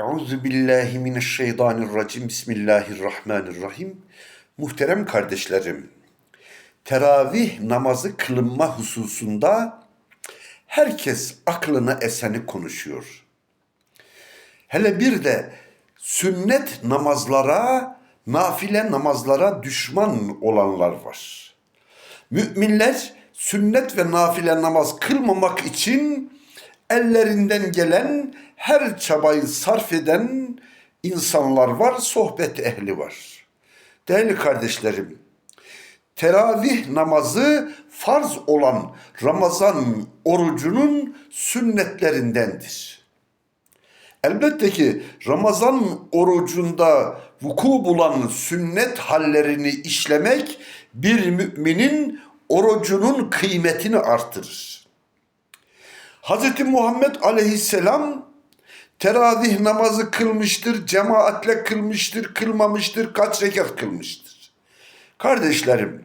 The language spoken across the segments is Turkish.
Euzu billahi mineşşeytanirracim. Bismillahirrahmanirrahim. Muhterem kardeşlerim, teravih namazı kılınma hususunda herkes aklına eseni konuşuyor. Hele bir de sünnet namazlara, nafile namazlara düşman olanlar var. Müminler sünnet ve nafile namaz kılmamak için ellerinden gelen her çabayı sarf eden insanlar var, sohbet ehli var. Değerli kardeşlerim, teravih namazı farz olan Ramazan orucunun sünnetlerindendir. Elbette ki Ramazan orucunda vuku bulan sünnet hallerini işlemek bir müminin orucunun kıymetini artırır. Hz. Muhammed aleyhisselam teravih namazı kılmıştır, cemaatle kılmıştır, kılmamıştır, kaç rekat kılmıştır. Kardeşlerim,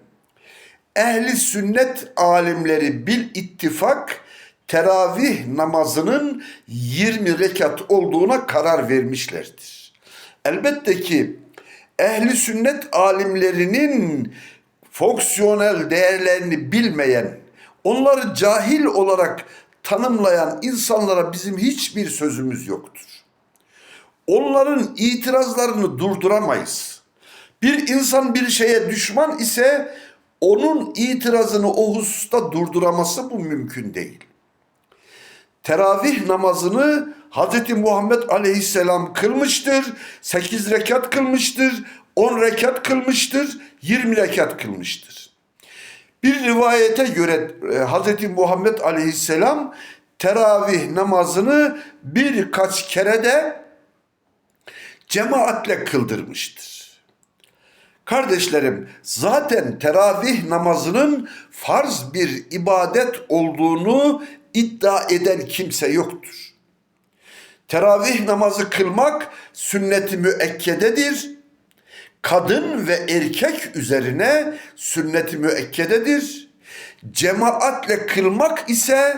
ehli sünnet alimleri bil ittifak teravih namazının 20 rekat olduğuna karar vermişlerdir. Elbette ki ehli sünnet alimlerinin fonksiyonel değerlerini bilmeyen, onları cahil olarak tanımlayan insanlara bizim hiçbir sözümüz yoktur. Onların itirazlarını durduramayız. Bir insan bir şeye düşman ise onun itirazını o hususta durduraması bu mümkün değil. Teravih namazını Hz. Muhammed aleyhisselam kılmıştır. 8 rekat kılmıştır. 10 rekat kılmıştır. 20 rekat kılmıştır. Bir rivayete göre e, Hz. Muhammed aleyhisselam teravih namazını birkaç kere de cemaatle kıldırmıştır. Kardeşlerim zaten teravih namazının farz bir ibadet olduğunu iddia eden kimse yoktur. Teravih namazı kılmak sünnet-i müekkededir. Kadın ve erkek üzerine sünnet-i müekkededir. Cemaatle kılmak ise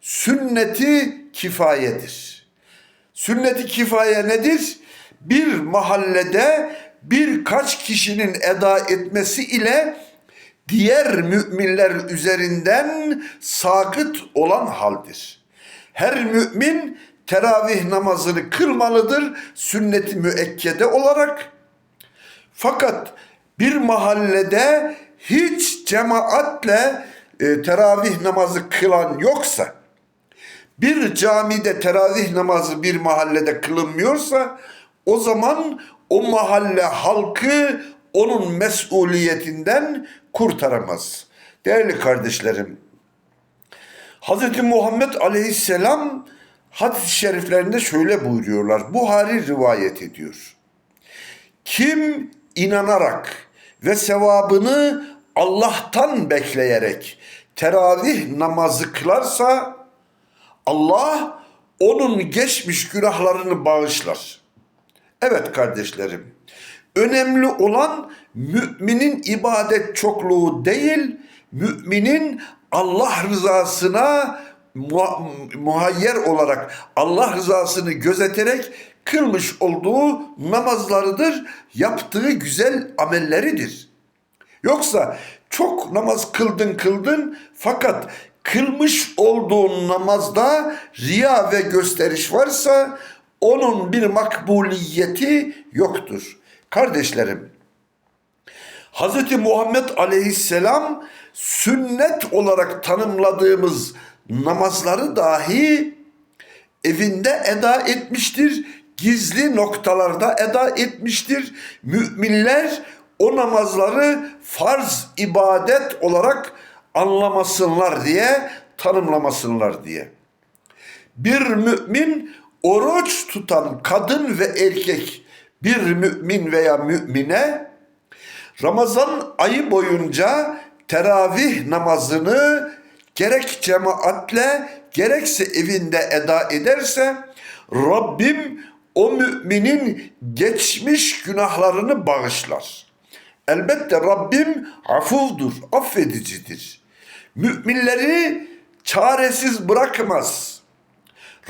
sünneti kifayedir. Sünneti kifaye nedir? Bir mahallede birkaç kişinin eda etmesi ile diğer müminler üzerinden sakıt olan haldir. Her mümin teravih namazını kılmalıdır sünnet-i müekkede olarak. Fakat bir mahallede hiç cemaatle e, teravih namazı kılan yoksa, bir camide teravih namazı bir mahallede kılınmıyorsa, o zaman o mahalle halkı onun mesuliyetinden kurtaramaz. Değerli kardeşlerim, Hz. Muhammed Aleyhisselam hadis-i şeriflerinde şöyle buyuruyorlar. Buhari rivayet ediyor. Kim inanarak ve sevabını Allah'tan bekleyerek teravih namazı kılarsa Allah onun geçmiş günahlarını bağışlar. Evet kardeşlerim, önemli olan müminin ibadet çokluğu değil, müminin Allah rızasına muhayyer olarak Allah rızasını gözeterek kılmış olduğu namazlarıdır, yaptığı güzel amelleridir. Yoksa çok namaz kıldın kıldın fakat kılmış olduğun namazda riya ve gösteriş varsa onun bir makbuliyeti yoktur. Kardeşlerim, Hz. Muhammed aleyhisselam sünnet olarak tanımladığımız namazları dahi evinde eda etmiştir. Gizli noktalarda eda etmiştir. Müminler o namazları farz ibadet olarak anlamasınlar diye, tanımlamasınlar diye. Bir mümin oruç tutan kadın ve erkek bir mümin veya mümine Ramazan ayı boyunca teravih namazını gerek cemaatle gerekse evinde eda ederse Rabbim o müminin geçmiş günahlarını bağışlar. Elbette Rabbim afuvdur, affedicidir. Müminleri çaresiz bırakmaz.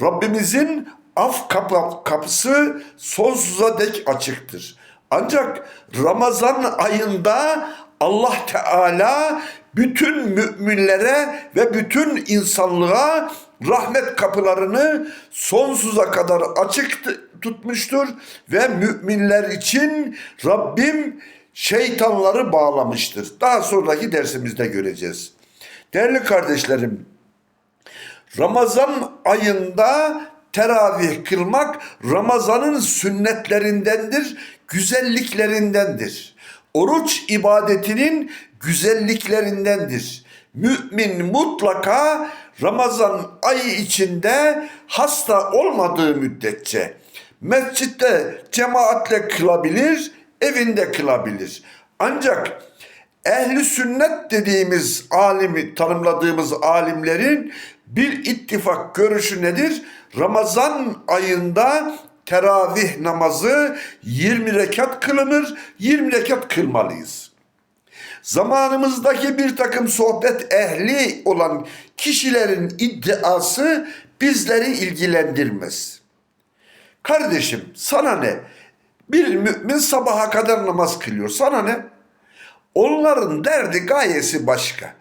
Rabbimizin af kapı- kapısı sonsuza dek açıktır. Ancak Ramazan ayında Allah Teala bütün müminlere ve bütün insanlığa rahmet kapılarını sonsuza kadar açık tutmuştur ve müminler için Rabbim şeytanları bağlamıştır. Daha sonraki dersimizde göreceğiz. Değerli kardeşlerim, Ramazan ayında teravih kılmak Ramazan'ın sünnetlerindendir, güzelliklerindendir. Oruç ibadetinin güzelliklerindendir. Mümin mutlaka Ramazan ayı içinde hasta olmadığı müddetçe mescitte cemaatle kılabilir, evinde kılabilir. Ancak ehli sünnet dediğimiz alimi tanımladığımız alimlerin bir ittifak görüşü nedir? Ramazan ayında teravih namazı 20 rekat kılınır, 20 rekat kılmalıyız. Zamanımızdaki bir takım sohbet ehli olan kişilerin iddiası bizleri ilgilendirmez. Kardeşim sana ne? Bir mümin sabaha kadar namaz kılıyor. Sana ne? Onların derdi gayesi başka.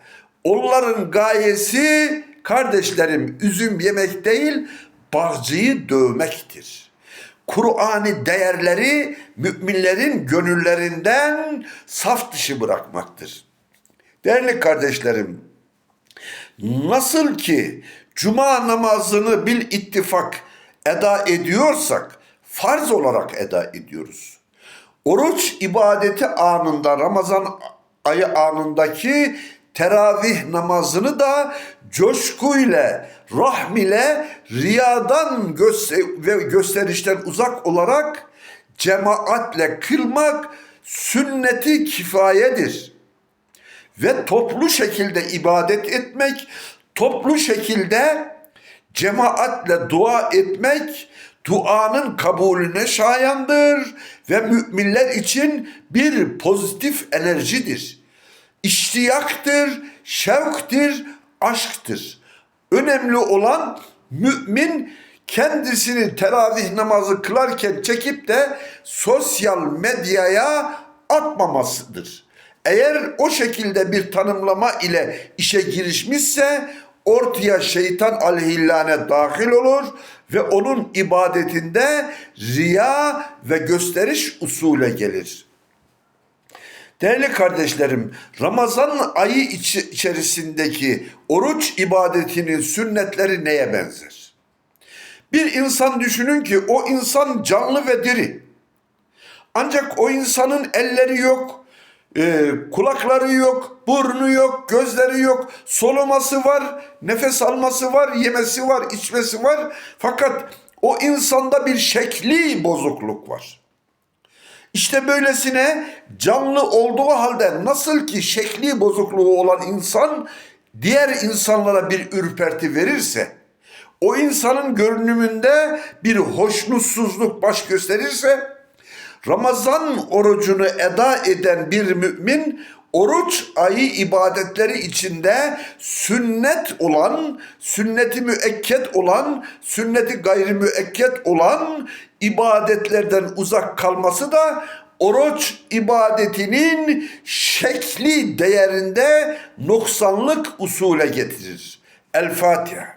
Onların gayesi kardeşlerim üzüm yemek değil, bağcıyı dövmektir. Kur'an'ı değerleri müminlerin gönüllerinden saf dışı bırakmaktır. Değerli kardeşlerim, nasıl ki cuma namazını bil ittifak eda ediyorsak farz olarak eda ediyoruz. Oruç ibadeti anında Ramazan ayı anındaki teravih namazını da coşkuyla, rahmile, riyadan göster- ve gösterişten uzak olarak cemaatle kılmak sünneti kifayedir ve toplu şekilde ibadet etmek, toplu şekilde cemaatle dua etmek duanın kabulüne şayandır ve müminler için bir pozitif enerjidir. İştiyaktır, şevktir, aşktır. Önemli olan mümin kendisini teravih namazı kılarken çekip de sosyal medyaya atmamasıdır. Eğer o şekilde bir tanımlama ile işe girişmişse ortaya şeytan aleyhillâne dahil olur ve onun ibadetinde riya ve gösteriş usule gelir. Değerli kardeşlerim, Ramazan ayı içi- içerisindeki oruç ibadetinin sünnetleri neye benzer? Bir insan düşünün ki o insan canlı ve diri. Ancak o insanın elleri yok, e, kulakları yok, burnu yok, gözleri yok, soluması var, nefes alması var, yemesi var, içmesi var. Fakat o insanda bir şekli bozukluk var. İşte böylesine canlı olduğu halde nasıl ki şekli bozukluğu olan insan diğer insanlara bir ürperti verirse, o insanın görünümünde bir hoşnutsuzluk baş gösterirse, Ramazan orucunu eda eden bir mümin oruç ayı ibadetleri içinde sünnet olan, sünneti müekket olan, sünneti gayri müekket olan ibadetlerden uzak kalması da oruç ibadetinin şekli değerinde noksanlık usule getirir. El Fatiha.